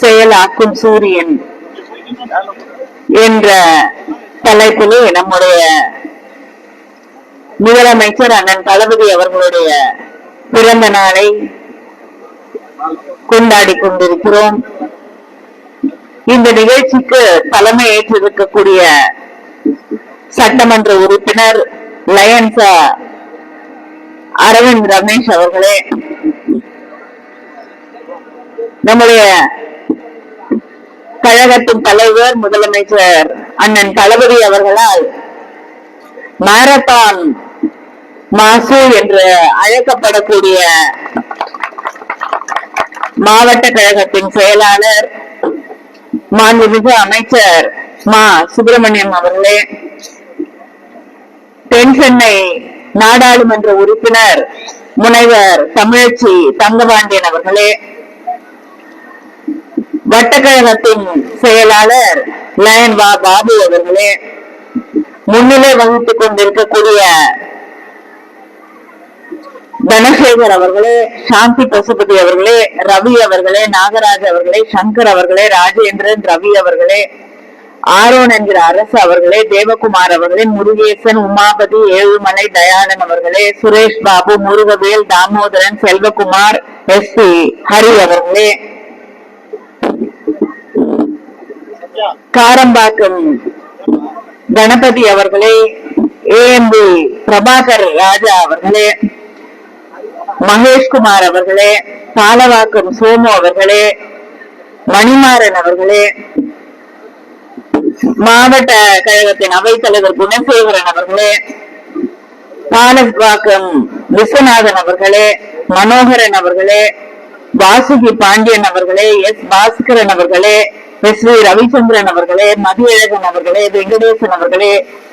செயலாக்கும் சூரியன் என்ற தலைப்பிலே நம்முடைய முதலமைச்சர் அண்ணன் தளபதி அவர்களுடைய பிறந்த நாளை கொண்டாடி கொண்டிருக்கிறோம். இந்த நிகழ்ச்சிக்கு தலைமை ஏற்றிருக்கக்கூடிய சட்டமன்ற உறுப்பினர் லயன்ஸ் அரவிந்த் ரமேஷ் அவர்களே நம்முடைய கழகத்தின் தலைவர் முதலமைச்சர் அண்ணன் தளபதி அவர்களால் மாரத்தான் மாசு என்று அழைக்கப்படக்கூடிய மாவட்ட கழகத்தின் செயலாளர் மாண்புமிகு அமைச்சர் மா சுப்பிரமணியம் அவர்களே தென் சென்னை நாடாளுமன்ற உறுப்பினர் முனைவர் தமிழச்சி தங்கபாண்டியன் அவர்களே வட்டக்கழகத்தின் செயலாளர் லயன் வா பாபு அவர்களே முன்னிலை வகித்துக் கொண்டிருக்கக்கூடிய தனசேகர் அவர்களே சாந்தி பசுபதி அவர்களே ரவி அவர்களே நாகராஜ் அவர்களே சங்கர் அவர்களே ராஜேந்திரன் ரவி அவர்களே ஆரோன் என்கிற அரசு அவர்களே தேவகுமார் அவர்களே முருகேசன் உமாபதி ஏழுமலை தயாளன் அவர்களே சுரேஷ் பாபு முருகவேல் தாமோதரன் செல்வகுமார் எஸ் பி ஹரி அவர்களே காரம்பாக்கம் கணபதி அவர்களே ஏஎம்பி பிரபாகர் ராஜா அவர்களே மகேஷ்குமார் அவர்களே பாலவாக்கம் சோமு அவர்களே மணிமாறன் அவர்களே மாவட்ட கழகத்தின் அவைத்தலைவர் குணசேகரன் அவர்களே பாலவாக்கம் விஸ்வநாதன் அவர்களே மனோகரன் அவர்களே வாசுகி பாண்டியன் அவர்களே எஸ் பாஸ்கரன் அவர்களே எஸ் வி ரவிச்சந்திரன் அவர்களே மதியழகன் அவர்களே வெங்கடேசன் அவர்களே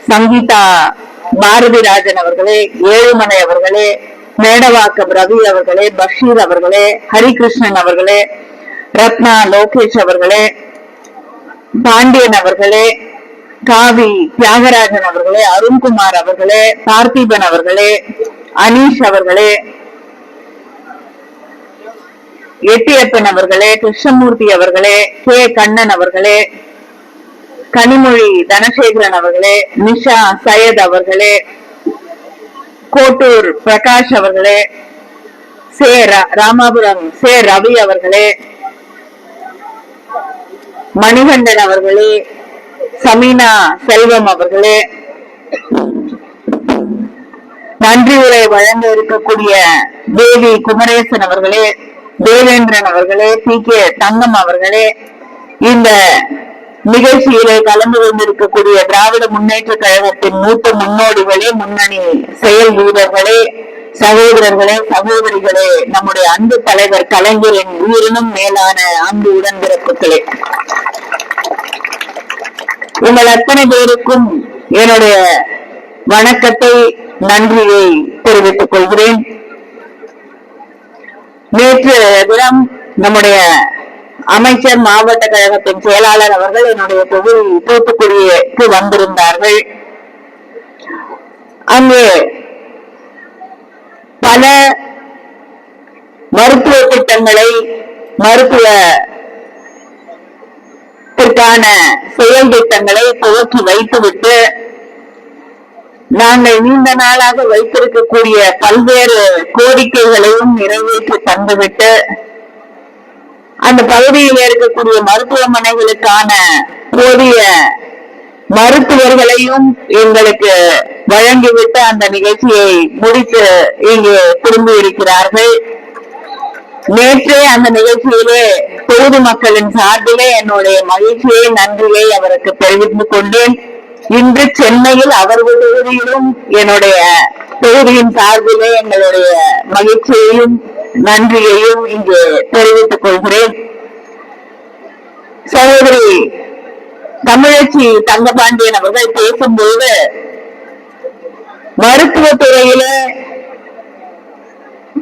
சங்கீதா பாரதி ராஜன் அவர்களே ஏழுமலை அவர்களே மேடவாக்கம் ரவி அவர்களே பஷீர் அவர்களே ஹரிகிருஷ்ணன் அவர்களே ரத்னா லோகேஷ் அவர்களே பாண்டியன் அவர்களே காவி தியாகராஜன் அவர்களே அருண்குமார் அவர்களே பார்த்திபன் அவர்களே அனீஷ் அவர்களே எட்டியப்பன் அவர்களே கிருஷ்ணமூர்த்தி அவர்களே கே. கண்ணன் அவர்களே கனிமொழி தனசேகரன் அவர்களே நிஷா சையத் அவர்களே கோட்டூர் பிரகாஷ் அவர்களே சே. ராமாபுரம் சே. ரவி அவர்களே மணிகண்டன் அவர்களே சமீனா செல்வம் அவர்களே நன்றி உரை வழங்க இருக்கக்கூடிய தேவி குமரேசன் அவர்களே தேவேந்திரன் அவர்களே பி. கே. தங்கம் அவர்களே இந்த நிகழ்ச்சியிலே கலந்து கொண்டிருக்கக்கூடிய திராவிட முன்னேற்ற கழகத்தின் மூத்த முன்னோடிகளே முன்னணி செயல் வீரர்களே சகோதரர்களே சகோதரிகளே நம்முடைய அன்பு தலைவர் கலைஞரின் உயிரினும் மேலான அன்பு உடன்பிறப்புகளே. உங்கள் அத்தனை பேருக்கும் என்னுடைய வணக்கத்தை நன்றியை தெரிவித்துக் கொள்கிறேன். நேற்று தினம் நம்முடைய அமைச்சர் மாவட்ட கழகத்தின் செயலாளர் அவர்கள் என்னுடைய தொகுதி தூத்துக்குடிக்கு வந்திருந்தார்கள். அங்கு பல மருத்துவ திட்டங்களை மருத்துவத்திற்கான செயல் திட்டங்களை துவக்கி வைத்துவிட்டு நாங்கள் நீண்ட நாளாக வைத்திருக்கக்கூடிய பல்வேறு கோரிக்கைகளையும் நிறைவேற்றி தந்துவிட்டு அந்த பகுதியில் இருக்கக்கூடிய மருத்துவமனைகளுக்கான போதிய மருத்துவர்களையும் எங்களுக்கு வழங்கிவிட்டு அந்த நிகழ்ச்சியை முடித்து இங்கு திரும்பி இருக்கிறார்கள் நேற்றே அந்த நிகழ்ச்சியிலே தொகுதி மக்களின் சார்பிலே என்னுடைய மகிழ்ச்சியை நன்றியை அவருக்கு தெரிவித்துக் கொண்டேன். இன்று சென்னையில் அவரது தொகுதியிலும் என்னுடைய தொகுதியின் சார்பிலே எங்களுடைய மகிழ்ச்சியையும் நன்றியையும் இங்கு தெரிவித்துக் கொள்கிறேன். சகோதரி தமிழச்சி தங்கபாண்டியன் அவர்கள் பேசும்போது மருத்துவத்துறையில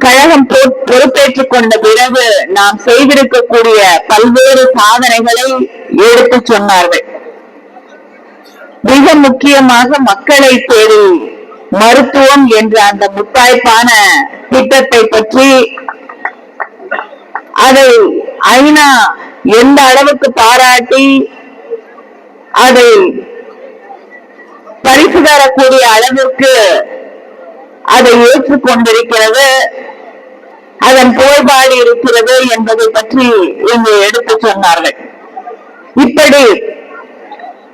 கழகம் பொறுப்பேற்றுக் கொண்ட பிறகு நாம் செய்திருக்கக்கூடிய பல்வேறு சாதனைகளை எடுத்துச் சொன்னார்கள். மிக முக்கியமாக மக்களை தேடி மருத்துவம் என்ற அந்த முத்தாய்ப்பான திட்டத்தை பற்றி அதை ஐநா எந்த அளவுக்கு பாராட்டி அதை பரிசு தரக்கூடிய அளவிற்கு அதை ஏற்றுக்கொண்டிருக்கிறது அதன் கோட்பாடு இருக்கிறது என்பதை பற்றி இங்கு எடுத்து சொன்னார்கள். இப்படி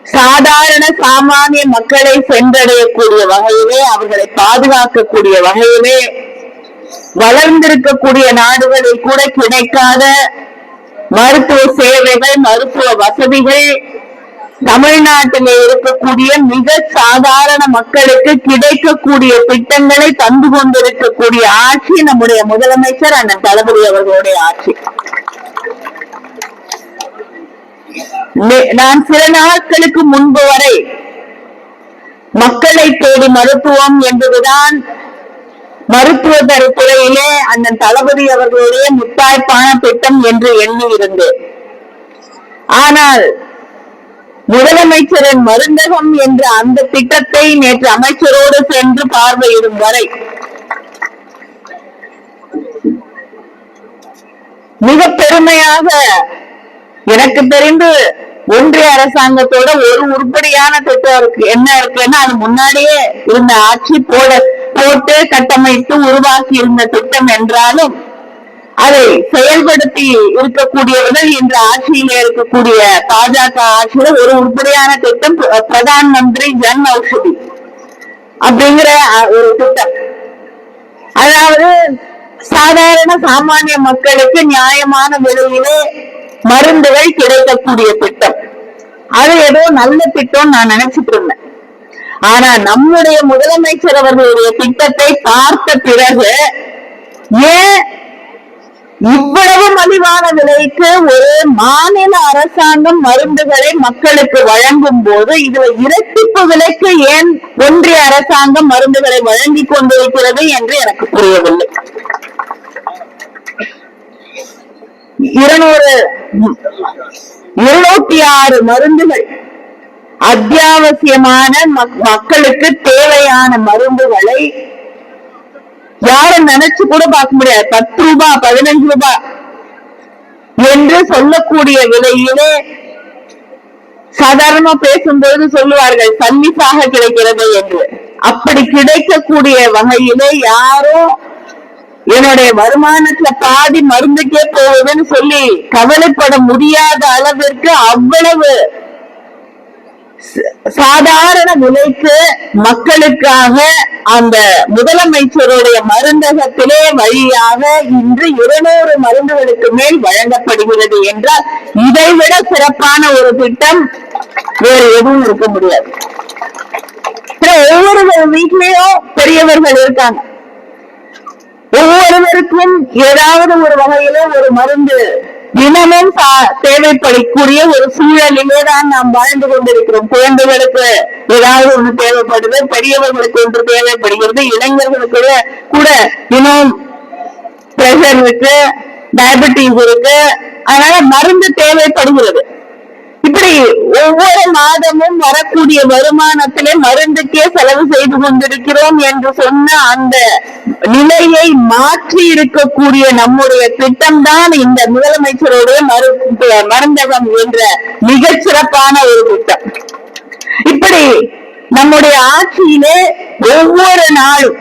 சாதாரண சாமானிய மக்களை சென்றடையக்கூடிய வகையிலே அவர்களை பாதுகாக்கக்கூடிய வகையிலே வளர்ந்திருக்கக்கூடிய நாடுகளில் கூட கிடைக்காத மருத்துவ சேவைகள் மருத்துவ வசதிகள் தமிழ்நாட்டிலே இருக்கக்கூடிய மிக சாதாரண மக்களுக்கு கிடைக்கக்கூடிய திட்டங்களை தந்து கொண்டிருக்கக்கூடிய ஆட்சி நம்முடைய முதலமைச்சர் அண்ணன் தளபதி அவர்களுடைய ஆட்சி நே- நான் சில நாட்களுக்கு முன்பு வரை மக்களை தேடி மருத்துவம் என்பதுதான் மருத்துவ துறையிலே அந்த தளபதி அவர்களுடைய முத்தாய்ப்பான திட்டம் என்று எண்ணி இருந்தேன் ஆனால் முதலமைச்சரின் மருந்தகம் என்ற அந்த திட்டத்தை நேற்று அமைச்சரோடு சென்று பார்வையிடும் வரை மிக பெருமையாக எனக்கு தெரிந்து ஒன்றிய அரசாங்கத்தோட ஒரு உருப்படியான திட்டம் இருக்கு. என்ன இருக்குன்னா அது முன்னாடியே இருந்த ஆட்சி போட போட்டு கட்டமைத்து உருவாக்கி இருந்த திட்டம் என்றாலும் அதை செயல்படுத்தி இருக்கக்கூடியவர்கள் இன்று ஆட்சியில இருக்கக்கூடிய பாஜக ஆட்சியில ஒரு உருப்படியான திட்டம் பிரதான் மந்திரி ஜன் ஔஷதி அப்படிங்கிற ஒரு திட்டம். அதாவது சாதாரண சாமானிய மக்களுக்கு நியாயமான விலையிலே மருந்துகள் கிடைக்கக்கூடிய திட்டம். அது ஏதோ நல்ல திட்டம் நான் நினைச்சிட்டு இருந்தேன். ஆனா நம்முடைய முதலமைச்சர் அவர்களுடைய திட்டத்தை பார்த்த பிறகு ஏன் இவ்வளவு மலிவான விலைக்கு ஒரு மாநில அரசாங்கம் மருந்துகளை மக்களுக்கு வழங்கும் போது இதுல இரட்டிப்பு விலைக்கு ஏன் ஒன்றிய அரசாங்கம் மருந்துகளை வழங்கிக் கொண்டிருக்கிறது என்று எனக்கு புரியவில்லை. இருநூறு இருநூத்தி ஆறு மருந்துகள். அத்தியாவசியமான மக்களுக்கு தேவையான மருந்துகளை யாரும் நினைச்சு கூட பார்க்க முடியாது. பத்து ரூபாய் பதினஞ்சு ரூபாய் என்று சொல்லக்கூடிய விலையிலே சாதாரணமா பேசும்போது சொல்லுவார்கள் சன்னிப்பாக கிடைக்கிறது என்று. அப்படி கிடைக்கக்கூடிய வகையிலே யாரும் என்னுடைய வருமானத்துல பாதி மருந்துக்கே போகுதுன்னு சொல்லி கவலைப்பட முடியாத அளவிற்கு அவ்வளவு சாதாரண விலைக்கு மக்களுக்காக அந்த முதலமைச்சருடைய மருந்தகத்திலே வழியாக இன்று இருநூறு மருந்துகளுக்கு மேல் வழங்கப்படுகிறது என்றால் இதைவிட சிறப்பான ஒரு திட்டம் வேறு எதுவும் இருக்க முடியாது. ஒவ்வொரு வீட்லயும் பெரியவர்கள் இருக்காங்க. ஒவ்வொருவருக்கும் ஏதாவது ஒரு வகையில ஒரு மருந்து தினமும் சா- தேவைப்படக்கூடிய ஒரு சூழலிலே தான் நாம் வாழ்ந்து கொண்டிருக்கிறோம். குழந்தைகளுக்கு ஏதாவது ஒன்று தேவைப்படுது பெரியவர்களுக்கு ஒன்று தேவைப்படுகிறது இளைஞர்களுக்கு கூட தினம் பிரஷர் இருக்கு டயபெட்டிஸ் இருக்கு. அதனால மருந்து தேவைப்படுகிறது. இப்படி ஒவ்வொரு மாதமும் வரக்கூடிய வருமானத்திலே மருந்துக்கே செலவு செய்து கொண்டிருக்கிறோம் என்று சொன்ன அந்த நிலையை மாற்றி இருக்கக்கூடிய நம்முடைய திட்டம்தான் இந்த முதலமைச்சருடைய மரு மருந்தகம் என்ற மிகச் சிறப்பான ஒரு திட்டம். இப்படி நம்முடைய ஆட்சியிலே ஒவ்வொரு நாளும்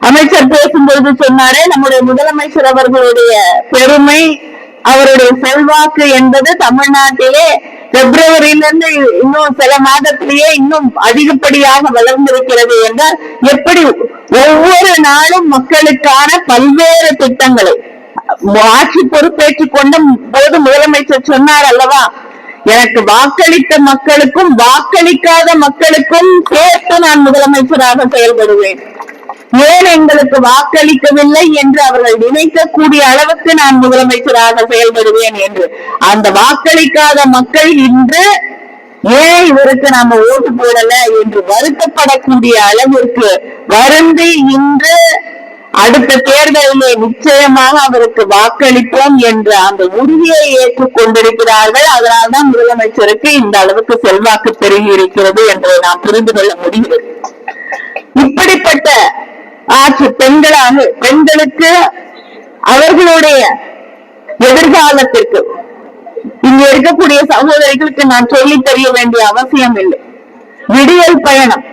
அமைச்சர் பேசும்பொழுது சொன்னாரே நம்முடைய முதலமைச்சர் அவர்களுடைய பெருமை அவருடைய செல்வாக்கு என்பது தமிழ்நாட்டிலே பிப்ரவரியிலிருந்து இன்னும் சில மாதத்திலேயே இன்னும் அதிகப்படியாக வளர்ந்திருக்கிறது என்றால் எப்படி ஒவ்வொரு நாளும் மக்களுக்கான பல்வேறு திட்டங்களை ஆட்சி பொறுப்பேற்றுக் கொண்ட போது முதலமைச்சர் சொன்னார் அல்லவா? எனக்கு வாக்களித்த மக்களுக்கும் வாக்களிக்காத மக்களுக்கும் சேர்த்து நான் முதலமைச்சராக செயல்படுவேன். ஏன் எங்களுக்கு வாக்களிக்கவில்லை என்று அவர்கள் நினைக்கக்கூடிய அளவுக்கு நான் முதலமைச்சராக செயல்படுவேன் என்று. அந்த வாக்களிக்காத மக்கள் இன்று ஏன் இவருக்கு நாம ஓட்டு போடல என்று வருத்தப்படக்கூடிய அளவிற்கு வருந்து இன்று அடுத்த தேர்தலிலே நிச்சயமாக அவருக்கு வாக்களிப்போம் என்ற அந்த உறுதியை ஏற்றுக் கொண்டிருக்கிறார்கள் அதனால்தான் முதலமைச்சருக்கு இந்த அளவுக்கு செல்வாக்கு பெருகி இருக்கிறது என்று நாம் புரிந்து கொள்ள முடிகிறது. இப்படிப்பட்ட ஆட்சி பெண்களாக பெண்களுக்கு அவர்களுடைய எதிர்காலத்திற்கு. இங்க இருக்கக்கூடிய சகோதரிகளுக்கு நான் சொல்லி தெரிய வேண்டிய அவசியம் இல்லை. விடியல் பயணம்.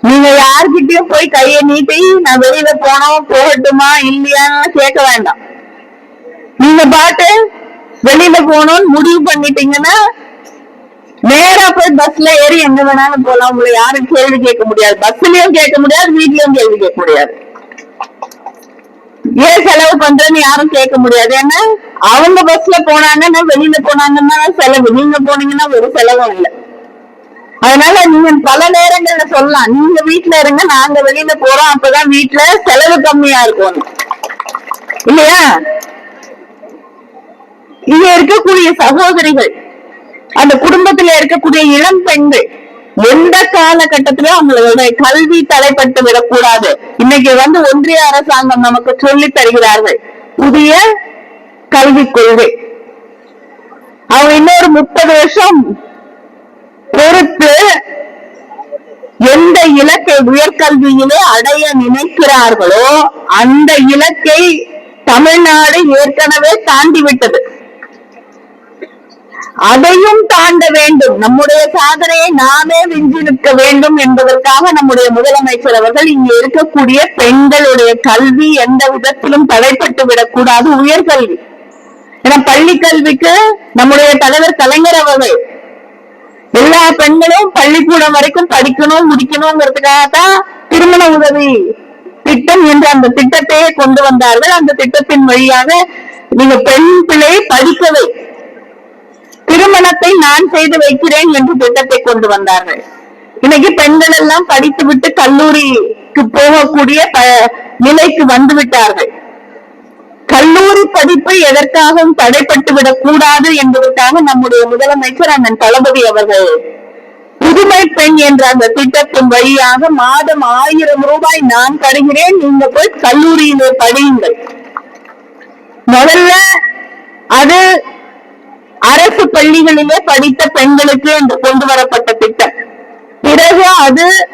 நீங்க யார்கிட்டயும் போய் கையை நீட்டி நான் வெளியில போனோம் போகட்டுமா இல்லையான்னு கேட்க வேண்டாம். நீங்க பாட்டு வெளியில போகணும்னு முடிவு பண்ணிட்டீங்கன்னா நேரா போய் பஸ்ல ஏறி எங்க வேணாலும் போலாம். உங்களை யாரும் கேள்வி கேட்க முடியாது. பஸ்லயும் கேட்க முடியாது வீட்லயும் கேள்வி கேட்க முடியாது. ஏன் செலவு பண்றேன்னு யாரும் கேட்க முடியாது. ஏன்னா அவங்க பஸ்ல போனாங்கன்னா வெளியில போனாங்கன்னா செலவு. நீங்க போனீங்கன்னா ஒரு செலவும் இல்லை. அதனால நீங்க பல நேரங்கள்ல சொல்லலாம். நீங்க வீட்டுல இருங்க நாங்க வெளியில போறோம். அப்பதான் வீட்ல செலவு கம்மியா இருக்கும். இல்லையா? இங்க இருக்கக்கூடிய சகோதரிகள் அந்த குடும்பத்துல இருக்கக்கூடிய இளம் பெண்கள் எந்த காலகட்டத்திலும் அவங்களுடைய கல்வி தலைப்பட்டு விடக்கூடாது. இன்னைக்கு வந்து ஒன்றிய அரசாங்கம் நமக்கு சொல்லி தருகிறார்கள். புதிய கல்விக் கொள்கை. அவங்க இன்னொரு முப்பது வருஷம் பொறுத்து எந்த இலக்கை உயர்கல்வியிலே அடைய நினைக்கிறார்களோ அந்த இலக்கை தமிழ்நாடு ஏற்கனவே தாண்டி விட்டது அதையும் தாண்ட வேண்டும். நம்முடைய சாதனையை நாமே விஞ்சி நிற்க வேண்டும் என்பதற்காக நம்முடைய முதலமைச்சர் அவர்கள் இங்க இருக்கக்கூடிய பெண்களுடைய கல்வி எந்த விதத்திலும் தடைப்பட்டு விடக்கூடாது. உயர்கல்வி ஏன்னா பள்ளி கல்விக்கு நம்முடைய தலைவர் கலைஞர் அவர்கள் எல்லா பெண்களும் பள்ளிக்கூடம் வரைக்கும் படிக்கணும் முடிக்கணுங்கிறதுக்காக தான் திருமண உதவி திட்டம் என்ற அந்த திட்டத்தையே கொண்டு வந்தார்கள். அந்த திட்டத்தின் வழியாக நீங்க பெண் பிள்ளையை படிக்கவை. திருமணத்தை நான் செய்து வைக்கிறேன் என்று திட்டத்தை கொண்டு வந்தார்கள். இன்னைக்கு பெண்கள் எல்லாம் படித்து விட்டு கல்லூரிக்கு போகக்கூடிய நிலைக்கு வந்து விட்டார்கள். கல்லூரி படிப்பு எதற்காகவும் தடைப்பட்டு விடக் கூடாது என்பதற்காக நம்முடைய முதலமைச்சர் அண்ணன் தளபதி அவர்கள் புதுமை பெண் என்ற அந்த திட்டத்தின் வழியாக மாதம் ஆயிரம் ரூபாய் நான் தருகிறேன். நீங்க போய் கல்லூரியிலே படியுங்கள். முதல்ல அது அரசு பள்ளிகளிலே படித்த பெண்களுக்கு என்று கொண்டு வரப்பட்ட திட்டம். பிறகு அது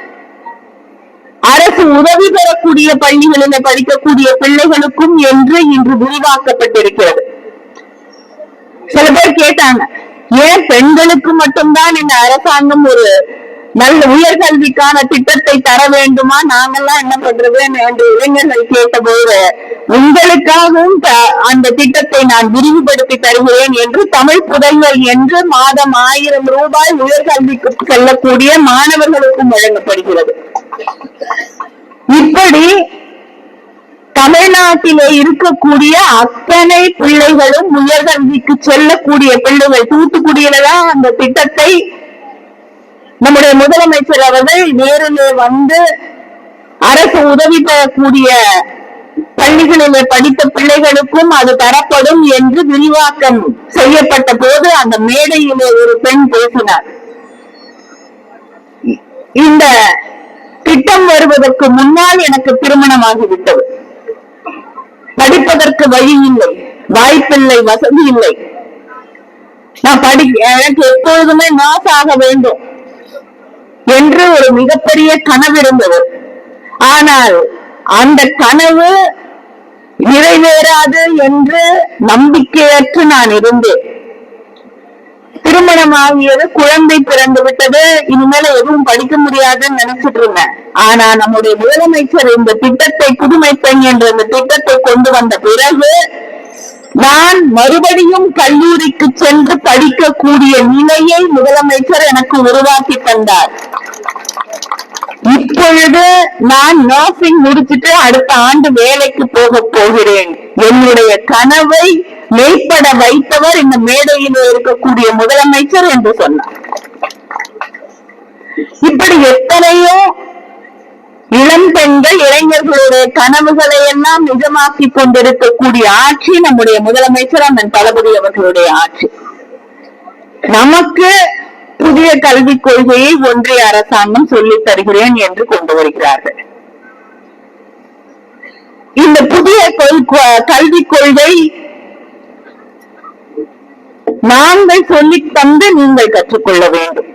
அரசு உதவி பெறக்கூடிய பள்ளிகளில படிக்கக்கூடிய பிள்ளைகளுக்கும் என்று இன்று விரிவாக்கப்பட்டிருக்கிறது. சில பேர் கேட்டாங்க ஏன் பெண்களுக்கு மட்டும்தான் இந்த அரசாங்கம் ஒரு நல்ல உயர்கல்விக்கான திட்டத்தை தர வேண்டுமா? நாங்கெல்லாம் என்ன பண்றது என்று இளைஞர்கள் கேட்டபோது உங்களுக்காகவும் அந்த திட்டத்தை நான் விரிவுபடுத்தி தருகிறேன் என்று தமிழ் புதல்வர் என்று மாதம் ஆயிரம் ரூபாய் உயர்கல்விக்கு செல்லக்கூடிய மாணவர்களுக்கும் வழங்கப்படுகிறது. இப்படி தமிழ்நாட்டிலே இருக்கக்கூடிய அத்தனை பிள்ளைகளும் உயர்கல்விக்கு செல்லக்கூடிய பிள்ளைகள் தூத்துக்குடியில தான் அந்த திட்டத்தை நம்முடைய முதலமைச்சர் அவர்கள் நேரிலே வந்து அரசு உதவி பெறக்கூடிய பள்ளிகளிலே படித்த பிள்ளைகளுக்கும் அது தரப்படும் என்று விரிவாக்கம் செய்யப்பட்ட போது அந்த மேடையிலே ஒரு பெண் பேசினார். இந்த திட்டம் வருவதற்கு முன்னால் எனக்கு திருமணமாகிவிட்டது படிப்பதற்கு வழி இல்லை வாய்ப்பில்லை வசதி இல்லை. நான் படி எனக்கு எப்பொழுதுமே நாசாக வேண்டும். என்று ஒரு மிகப்பெரிய கனவு இருந்தது. ஆனால் அந்த கனவு நிறைவேறாது என்று நம்பிக்கையற்று நான் இருந்தேன். திருமணமாகியது குழந்தை பிறந்து விட்டது. இனிமேல எதுவும் படிக்க முடியாதுன்னு நினைச்சிட்டு இருந்தேன். ஆனா நம்முடைய முதலமைச்சர் இந்த திட்டத்தை புதுமை பெண் என்ற இந்த திட்டத்தை கொண்டு வந்த பிறகு நான் மறுபடியும் கல்லூரிக்கு சென்று படிக்கக்கூடிய நிலையை முதலமைச்சர் எனக்கு உருவாக்கி தந்தார். இப்பொழுது நான் நர்சிங் முடிச்சிட்டு அடுத்த ஆண்டு வேலைக்கு போக போகிறேன். என்னுடைய கனவை மெய்ப்பட வைத்தவர் இந்த மேடையில் இருக்கக்கூடிய முதலமைச்சர் என்று சொன்னார். இப்படி எத்தனையோ இளம் பெண்கள் இளைஞர்களுடைய கனவுகளை எல்லாம் நிஜமாக்கி கொண்டிருக்கக்கூடிய ஆட்சி நம்முடைய முதலமைச்சர் அண்ணன் தளபதி அவர்களுடைய ஆட்சி. நமக்கு புதிய கல்விக் கொள்கையை ஒன்றிய அரசாங்கம் சொல்லித் தருகிறேன் என்று கொண்டு வருகிறார்கள். இந்த புதிய கல்விக் கொள்கை நாங்கள் சொல்லி தந்து நீங்கள் கற்றுக்கொள்ள வேண்டும்.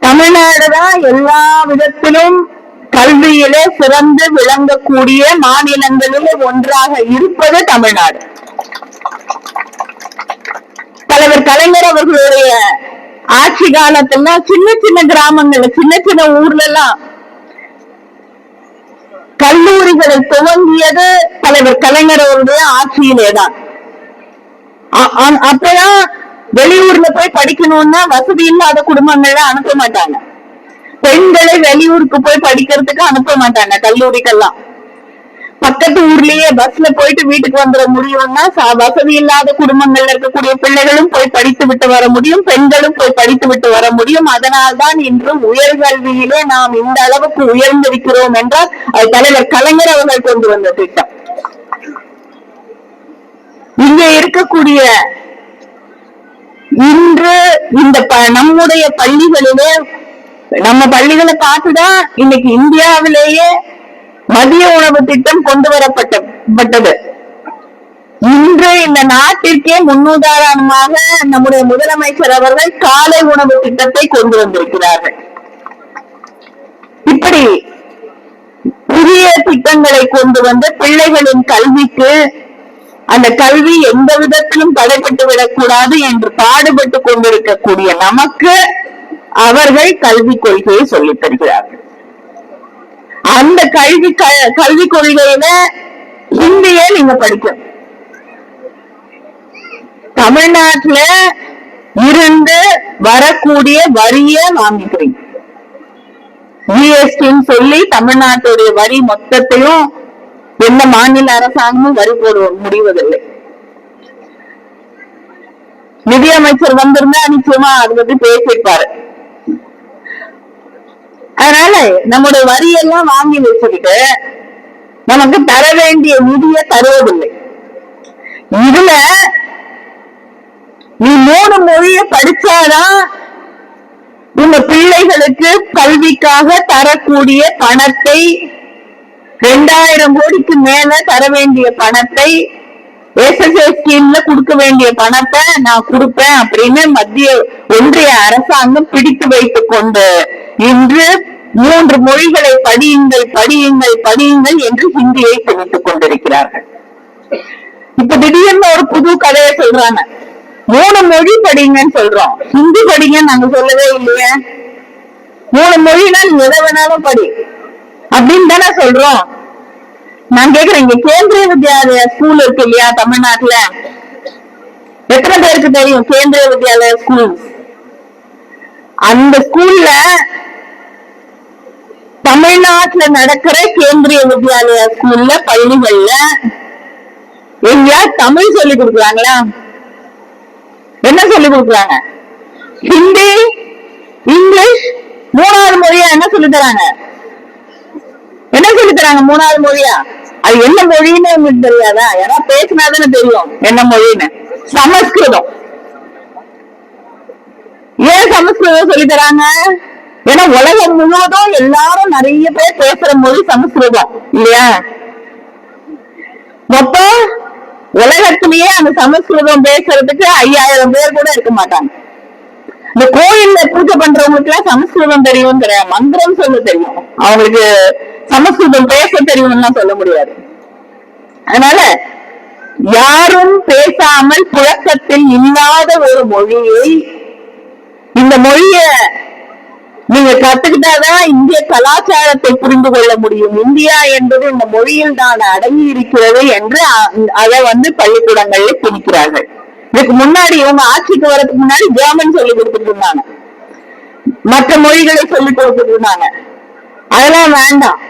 தமிழ்நாடுதான் எல்லா விதத்திலும் கல்வியிலே சிறந்து விளங்கக்கூடிய மாநிலங்களிலே ஒன்றாக இருப்பது தமிழ்நாடு. தலைவர் கலைஞர் அவர்களுடைய ஆட்சி காலத்துல சின்ன சின்ன கிராமங்கள்ல சின்ன சின்ன ஊர்ல எல்லாம் கல்லூரிகளை துவங்கியது தலைவர் கலைஞர் அவருடைய ஆட்சியிலே தான் அப்பதான் வெளியூர்ல போய் படிக்கணும்னா வசதி இல்லாத குடும்பங்கள்ல அனுப்ப மாட்டாங்க. பெண்களை வெளியூருக்கு போய் படிக்கிறதுக்கு அனுப்ப மாட்டாங்க கல்லூரிக்கெல்லாம். பக்கத்து ஊர்லயே பஸ்ல போயிட்டு வீட்டுக்கு வந்துட முடியும்னா வசதி இல்லாத குடும்பங்கள்ல இருக்கக்கூடிய பிள்ளைகளும் போய் படித்து விட்டு வர முடியும் பெண்களும் போய் படித்து விட்டு வர முடியும். அதனால்தான் இன்றும் உயர்கல்வியிலே நாம் இந்த அளவுக்கு உயர்ந்திருக்கிறோம் என்றால் அது தலைவர் கலைஞர் அவர்கள் கொண்டு வந்த திட்டம். இங்க இருக்கக்கூடிய இன்று இந்த ப- நம்முடைய பள்ளிகளிலே நம்ம பள்ளிகளை பார்த்துதான் இன்னைக்கு இந்தியாவிலேயே மதிய உணவு திட்டம் கொண்டு வரப்பட்ட பட்டது இன்று இந்த நாட்டிற்கே முன்னுதாரணமாக நம்முடைய முதலமைச்சர் அவர்கள் காலை உணவு திட்டத்தை கொண்டு வந்திருக்கிறார்கள் இப்படி புதிய திட்டங்களை கொண்டு வந்து பிள்ளைகளின் கல்விக்கு அந்த கல்வி எந்த விதத்திலும் தடைப்பட்டு விடக்கூடாது என்று பாடுபட்டு கொண்டிருக்கக்கூடிய நமக்கு அவர்கள் கல்வி கொள்கையை சொல்லித் தருகிறார்கள். அந்த கல்வி க- கல்வி கொள்கையில ஹிந்தியே நீங்க படிக்கும் தமிழ்நாட்டுல இருந்து வரக்கூடிய வரிய வாங்கிக்கிறீங்க. ஜிஎஸ்டின்னு சொல்லி தமிழ்நாட்டுடைய வரி மொத்தத்தையும் எந்த மாநில அரசாங்கமும் வரி போட முடிவதில்லை. நிதியமைச்சர் வந்திருந்தா நிச்சயமா அதை பத்தி பேசியிருப்பாரு அதனால நம்முடைய வரியெல்லாம் வாங்கி வச்சுக்கிட்டு நமக்கு தர வேண்டிய நிதியை தருவதில்லை. இதுல நீ மூணு மொழிய படிச்சாதான் உங்க பிள்ளைகளுக்கு கல்விக்காக தரக்கூடிய பணத்தை ரெண்டாயிரம் கோடிக்கு மேல தர வேண்டிய பணத்தை எஸ்எஸ்ஏ ஸ்கீம்ல கொடுக்க வேண்டிய பணத்தை நான் கொடுப்பேன் அப்படின்னு மத்திய ஒன்றிய அரசாங்கம் பிடித்து வைத்துக் கொண்டு இன்று மூன்று மொழிகளை படியுங்கள் படியுங்கள் படியுங்கள் என்று ஹிந்தியை திணித்துக் கொண்டிருக்கிறார்கள். இப்ப திடீர்னு ஒரு புது கதையை சொல்றாங்க. மூணு மொழி படிங்கன்னு சொல்றோம். ஹிந்தி படிங்கன்னு நாங்க சொல்லவே இல்லையே. மூணு மொழினா நீங்க எதை வேணாலும் படி. அப்படின்னு தானே சொல்றோம். நான் கேக்குறேன் இங்க கேந்திரிய வித்யாலய ஸ்கூல் இருக்கு இல்லையா தமிழ்நாட்டுல? எத்தனை பேருக்கு தெரியும் கேந்திரிய வித்யாலய ஸ்கூல் அந்த ஸ்கூல்ல தமிழ்நாட்டுல நடக்கிற கேந்திரிய வித்யாலயா ஸ்கூல்ல பள்ளிகள்ல எங்கயா தமிழ் சொல்லி கொடுக்குறாங்களா? என்ன சொல்லி கொடுக்குறாங்க? ஹிந்தி இங்கிலீஷ் மூணாவது மொழியா என்ன சொல்லி தராங்க? என்ன சொல்லி தராங்க மூணாவது மொழியா? அது என்ன மொழின்னு உங்களுக்கு தெரியாதா? யாரா பேசினாதானே தெரியும் என்ன மொழின்னு. சமஸ்கிருதம். ஏன் சமஸ்கிருதம் சொல்லி தராங்க? ஏன்னா உலகம் முழுவதும் எல்லாரும் நிறைய பேர் பேசுற மொழி சமஸ்கிருதம் இல்லையா? மொத்தம் உலகத்திலேயே அந்த சமஸ்கிருதம் பேசுறதுக்கு ஐயாயிரம் பேர் கூட இருக்க மாட்டாங்க. இந்த கோயில்ல பூஜை பண்றவங்களுக்கு எல்லாம் சமஸ்கிருதம் தெரியும் கிடையாது மந்திரம் சொல்ல தெரியும். அவங்களுக்கு சமஸ்கிருதம் பேச தெரியும்லாம் சொல்ல முடியாது. அதனால யாரும் பேசாமல் புழக்கத்தில் இல்லாத ஒரு மொழியை இந்த மொழிய நீங்க கத்துக்கிட்டாதான் இந்திய கலாச்சாரத்தை புரிந்து கொள்ள முடியும். இந்தியா என்பது இந்த மொழியில் தான் அடங்கி இருக்கிறது என்று அதை வந்து பள்ளிக்கூடங்களில் திணிக்கிறார்கள். இதுக்கு முன்னாடி இவங்க ஆட்சிக்கு வரதுக்கு முன்னாடி ஜெர்மன் சொல்லி கொடுத்துட்டு இருந்தாங்க. மற்ற மொழிகளை சொல்லி கொடுத்துட்டு இருந்தாங்க. அதெல்லாம் வேண்டாம்.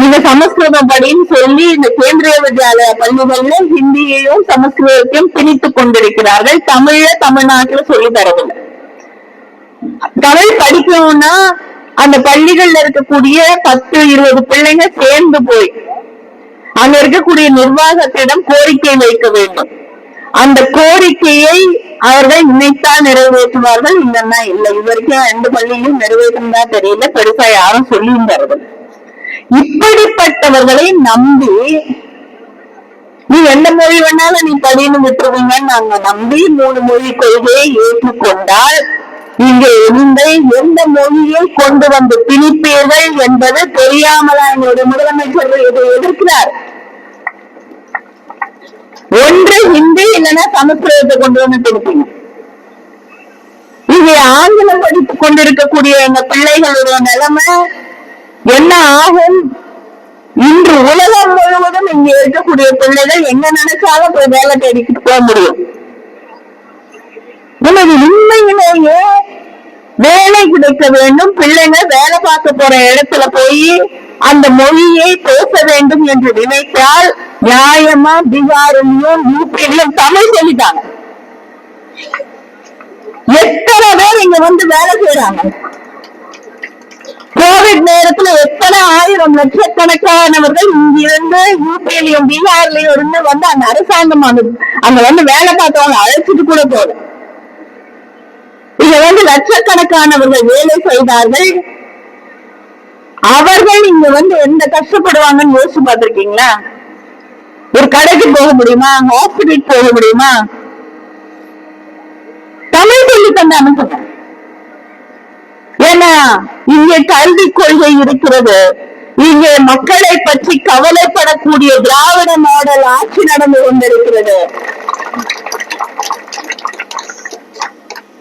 நீங்க சமஸ்கிருதம் படின்னு சொல்லி இந்த கேந்திரிய வித்யாலய பள்ளிகள்ல ஹிந்தியையும் சமஸ்கிருதத்தையும் திணித்துக் கொண்டிருக்கிறார்கள். தமிழ தமிழ்நாட்டுல சொல்லி தரவில்லை. தமிழ் படிக்கணும்னா அந்த பள்ளிகள்ல இருக்கக்கூடிய பத்து இருபது பிள்ளைங்க சேர்ந்து போய் அங்க இருக்கக்கூடிய நிர்வாகத்திடம் கோரிக்கை வைக்க வேண்டும். அந்த கோரிக்கையை அவர்கள் இன்னைத்தான் நிறைவேற்றுவார்கள் இல்லைன்னா இல்லை. இது வரைக்கும் எந்த பள்ளியிலும் நிறைவேற்றுந்தா தெரியல. பெருசா யாரும் சொல்லியிருந்தார்கள். இப்படிப்பட்டவர்களை நம்பி நீ எந்த மொழி வேணாலும் நீ படின்னு விட்டுருவீங்கன்னு நாங்க நம்பி மூணு மொழி கொள்கையை ஏற்றுக்கொண்டால் இங்கே எந்த எந்த மொழியை கொண்டு வந்து திணிப்பீர்கள் என்பது தெரியாமலா எங்களுடைய முதலமைச்சர் இதை எதிர்க்கிறார்? ஒன்று ஹிந்தி இல்லைன்னா சமஸ்கிருதத்தை கொண்டு வந்து திணிப்பீங்க இங்கே ஆங்கிலம் படித்துக் கொண்டிருக்கக்கூடிய எங்க பிள்ளைகளுடைய நிலைமை என்ன ஆகும்? இன்று உலகம் முழுவதும் இங்க இருக்கக்கூடிய பிள்ளைகள் எங்க நினைச்சாலும் போய் வேலை தேடிக்கிட்டு போக முடியும். நமது உண்மையிலேயே வேலை கிடைக்க வேண்டும். பிள்ளைங்க வேலை பார்க்க போற இடத்துல போய் அந்த மொழியை பேச வேண்டும் என்று நினைத்தால் நியாயமா பீகாரிலையும் யூபிலையும் தமிழ் சொல்லிட்டாங்க. எத்தனை பேர் இங்க வந்து வேலை செய்யறாங்க கோவிட் நேரத்துல எத்தனை ஆயிரம் லட்சக்கணக்கானவர்கள் இங்கிருந்து யூபிலையும் பீகார்லயும் இருந்து வந்து அந்த அரசாங்கம் அங்க அங்க வந்து வேலை பார்த்தவங்க அழைச்சிட்டு கூட போகுது இங்க வந்து லட்சக்கணக்கானவர்கள் வேலை செய்தார்கள். அவர்கள் இங்க வந்து எந்த கஷ்டப்படுவாங்கன்னு யோசிச்சு பார்த்திருக்கீங்களா? ஒரு கடைக்கு போக முடியுமா? ஹாஸ்பிட்டல் போக முடியுமா? தமிழ் சொல்லி தந்த அனுப்புங்க ஏன்னா இங்கே கல்வி கொள்கை இருக்கிறது. இங்கே மக்களை பற்றி கவலைப்படக்கூடிய திராவிட மாடல் ஆட்சி நடந்து கொண்டிருக்கிறது.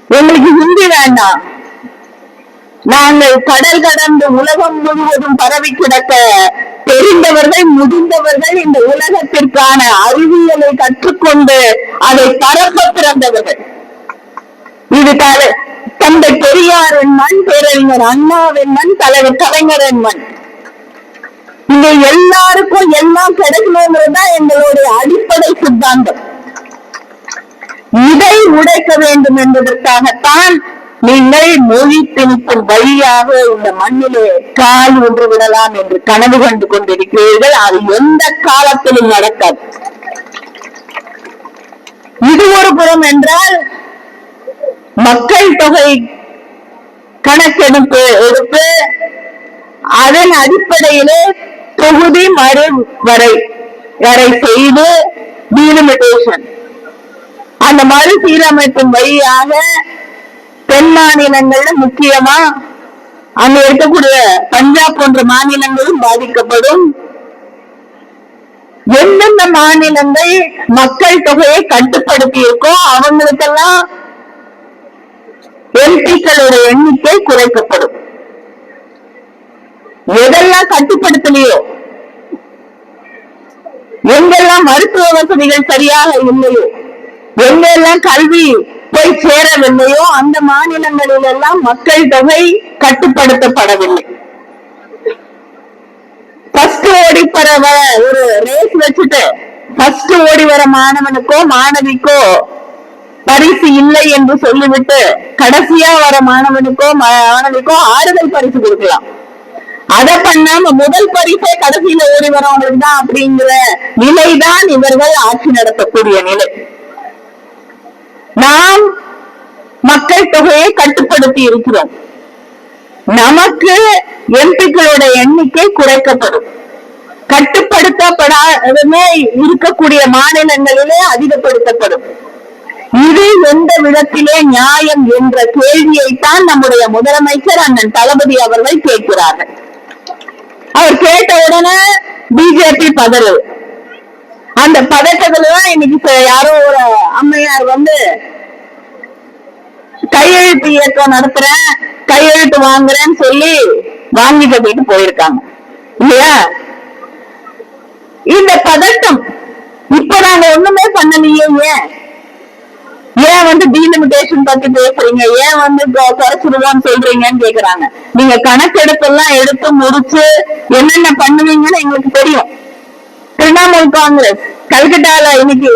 எங்களுக்கு ஹிந்தி வேண்டாம். நாங்கள் கடல் கடந்து உலகம் முழுவதும் பரவி கிடக்க தெரிந்தவர்கள் முதிர்ந்தவர்கள் இந்த உலகத்திற்கான அறிவியலை கற்றுக்கொண்டு அதை பரப்ப பிறந்தவர்கள். இது தல- தந்தை பெரியாரின் மண் பேரறிஞர் அண்ணாவின் மண் தலைவர் கலைஞரின் மண். இங்க எல்லாருக்கும் எல்லாம் கிடைக்கணுங்கிறது தான் எங்களுடைய அடிப்படை சித்தாந்தம். இதை உடைக்க வேண்டும் என்பதற்காகத்தான் நீங்கள் மொழி திணிக்கும் வழியாக இந்த மண்ணிலே கால் ஒன்று விடலாம் என்று கனவு கண்டு கொண்டிருக்கிறீர்கள். அது எந்த காலத்திலும் நடக்காது. இது ஒரு புறம் என்றால் மக்கள் தொகை கணக்கெடுப்பு எடுப்பு அதன் அடிப்படையிலே தொகுதி மறு வரை வரை செய்து டீலிமிட்டேஷன் அந்த மறுசீரமைப்பின் வழியாக தென் மாநிலங்கள்ல முக்கியமா அங்க இருக்கக்கூடிய பஞ்சாப் போன்ற மாநிலங்களும் பாதிக்கப்படும். எந்தெந்த மாநிலங்கள் மக்கள் தொகையை கட்டுப்படுத்தி இருக்கோ அவங்களுக்கெல்லாம் எம்பிக்களோட எண்ணிக்கை குறைக்கப்படும். எதெல்லாம் கட்டுப்படுத்தலையோ எங்கெல்லாம் மருத்துவ வசதிகள் சரியாக இல்லையோ எங்கெல்லாம் கல்வி போய் சேரவில்லையோ அந்த மாநிலங்களில் எல்லாம் மக்கள் தொகை கட்டுப்படுத்தப்படவில்லை. ஃபர்ஸ்ட் ஓடி ஒரு ரேஸ் வச்சுட்டு ஃபர்ஸ்ட் ஓடி வர மாணவனுக்கோ மாணவிக்கோ பரிசு இல்லை என்று சொல்லிவிட்டு கடைசியா வர மாணவனுக்கோ மாணவிக்கோ ஆறுதல் பரிசு கொடுக்கலாம். அதை பண்ணாம முதல் பரிசே கடைசியில ஓடி வரவங்களுக்கு தான் அப்படிங்கிற நிலைதான் இவர்கள் ஆட்சி நடத்தக்கூடிய நிலை. நாம் மக்கள் தொகையை கட்டுப்படுத்தி இருக்கிறோம். நமக்கு எம்பிக்களோட எண்ணிக்கை குறைக்கப்படும். கட்டுப்படுத்தப்படாதமே இருக்கக்கூடிய மாநிலங்களிலே அதிகப்படுத்தப்படும். இது எந்த விதத்திலே நியாயம் என்ற கேள்வியைத்தான் நம்முடைய முதலமைச்சர் அண்ணன் தளபதி அவர்கள் கேட்கிறார்கள். அவர் கேட்ட உடனே பிஜேபி பதறு. அந்த பதட்டத்துலதான் இன்னைக்கு யாரோ ஒரு அம்மையார் வந்து கையெழுத்து இயக்கம் நடத்துறேன் கையெழுத்து வாங்குறேன்னு சொல்லி வாங்கி கட்டிட்டு போயிருக்காங்க. இல்லையா? இந்த பதட்டம் இப்ப நாங்க ஒண்ணுமே பண்ணலையே ஏன்? ஏன் வந்து டீலிமிட்டேஷன் பத்தி பேசுறீங்க? ஏன் வந்து குறைச்சிருவோம்னு சொல்றீங்கன்னு கேக்குறாங்க. நீங்க கணக்கெடுப்பெல்லாம் எடுத்து முடிச்சு என்னென்ன பண்ணுவீங்கன்னு எங்களுக்கு தெரியும். திரிணாமுல் காங்கிரஸ் கல்கட்டால இன்னைக்கு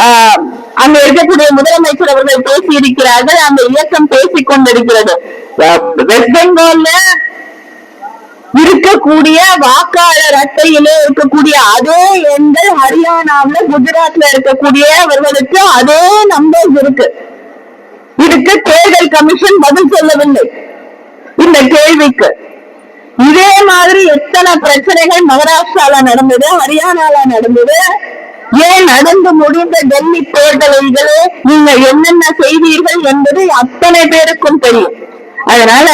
ஆஹ், அங்க இருக்கக்கூடிய முதலமைச்சர் அவர்கள் பேசி இருக்கிறார்கள் அந்த இயக்கம் பேசிக் கொண்டிருக்கிறது வெஸ்ட் பெங்கால்ல இருக்கக்கூடிய வாக்காளர் அட்டையிலே இருக்கக்கூடிய அதே எண்கள் ஹரியானாவில குஜராத்ல இருக்கக்கூடியவர்களுக்கு அதே நம்பர்ஸ் இருக்கு. இதுக்கு தேர்தல் கமிஷன் பதில் சொல்லவில்லை. இந்த கேள்விக்கு. இதே மாதிரி எத்தனை பிரச்சனைகள் மகாராஷ்டிரால நடந்தது ஹரியானால நடந்தது ஏன் நடந்து முடிந்த டெல்லி தேர்தல்களே நீங்க என்னென்ன செய்தீர்கள் என்பது அத்தனை பேருக்கும் தெரியும். அதனால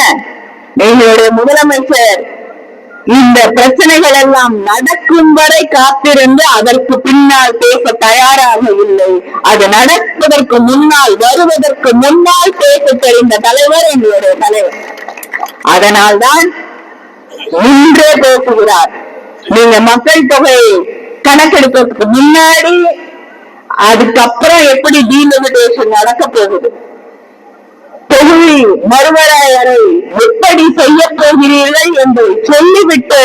எங்களுடைய முதலமைச்சர் இந்த பிரச்சனைகள் எல்லாம் நடக்கும் வரை காத்திருந்து அதற்கு பின்னால் பேச தயாராக இல்லை. அது நடப்பதற்கு முன்னால் வருவதற்கு முன்னால் பேச தெரிந்த தலைவர் எங்களுடைய தலைவர். அதனால்தான் இன்றே பேசுகிறார். நீங்க மக்கள் தொகை கணக்கெடுப்பதற்கு முன்னாடி அதுக்கப்புறம் எப்படி டீலிமிட்டேஷன் நடக்க போகுது? தொகுதி மறுவரையறை எப்படி செய்ய போகிறீர்கள் என்று சொல்லிவிட்டு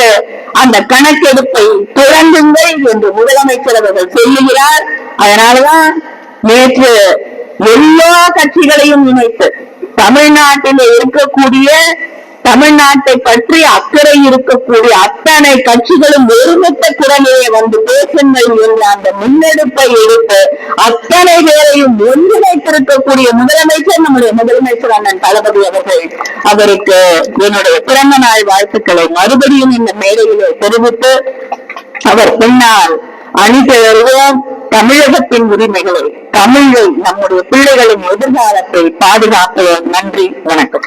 அந்த கணக்கெடுப்பை தொடங்குங்கள் என்று முதலமைச்சர் அவர்கள் சொல்லுகிறார். அதனாலதான் நேற்று எல்லா கட்சிகளையும் இணைத்து தமிழ்நாட்டில் இருக்கக்கூடிய தமிழ்நாட்டை பற்றி அக்கறை இருக்கக்கூடிய அத்தனை கட்சிகளும் ஒருமித்த குரலையே வந்து பேசுங்கள் என்ற அந்த முன்னெடுப்பை எடுத்து அத்தனை பேரையும் ஒன்றிணைத்திருக்கக்கூடிய முதலமைச்சர் நம்முடைய முதலமைச்சர் அண்ணன் தளபதி அவர்கள் அவருக்கு என்னுடைய பிறந்த நாள் வாழ்த்துக்களை மறுபடியும் இந்த மேடையிலே தெரிவித்து அவர் பின்னால் அணிந்து வருவோம் தமிழகத்தின் உரிமைகளை தமிழை நம்முடைய பிள்ளைகளின் எதிர்காலத்தை பாதுகாப்போம் நன்றி வணக்கம்.